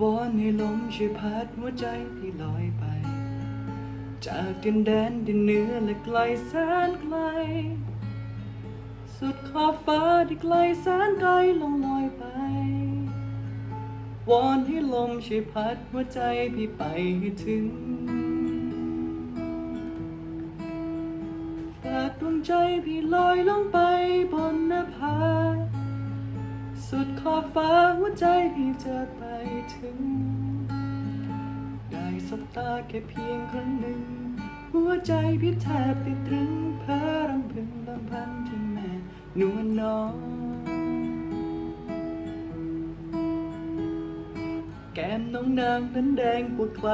วอนให้ลมช่วยพัดหัวใจที่ลอยไป จากดินแดนดินเหนือและไกลแสนไกล สุดขอบฟ้าที่ไกลแสนไกลลงลอยไป วอนให้ลมช่วยพัดหัวใจพี่ไปให้ถึง ใจพี่ลอยลงไปบนหน้าผา สุดขอบฟ้าหัวใจพี่จะไปถึง ได้สบตาแค่เพียงครั้งหนึ่ง หัวใจพี่แทบติดตรึงเพอรำพึงลำพันที่แม่นวลน้อง แก้มน้องนางนั้นแดงกว่าใคร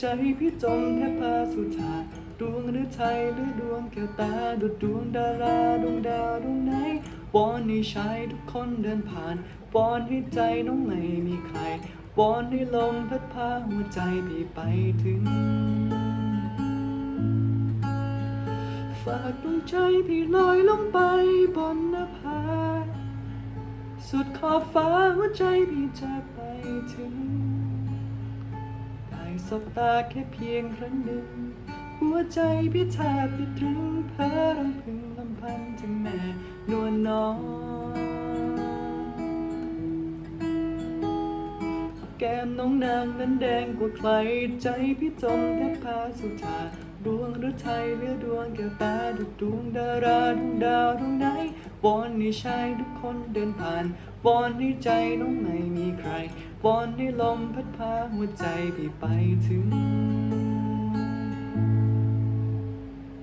ใจพี่จมแทบพาสุธา ดวงหรือไทยหรือดวงแก้วตาดุดดวงดาราดวงดาวดวงไหนวอนให้ชายทุกคนเดินผ่านวอนให้ใจน้องไม่มีใครวอนให้ลมพัดพาหัวใจพี่ไปถึง ฝากดวงใจพี่ลอยลงไปบนหน้าผาสุดขอบฟ้าหัวใจพี่จะไปถึง ได้สบตาแค่เพียงครั้งหนึ่ง หัวใจพี่แทบติดตรึงเพ้อรำพึงลำพันถึงแม่นวลน้องแก้มน้องนางนั้นแดงกว่าใครใจพี่จมแทบพาสุธาดวงหรือไทยหรือดวงแก้วตาดุดดวงดาราดวงดาวดวงไหนวอนให้ชายทุกคนเดินผ่านวอนให้ใจน้องไม่มีใครวอนให้ลมพัดพาหัวใจพี่ไปถึง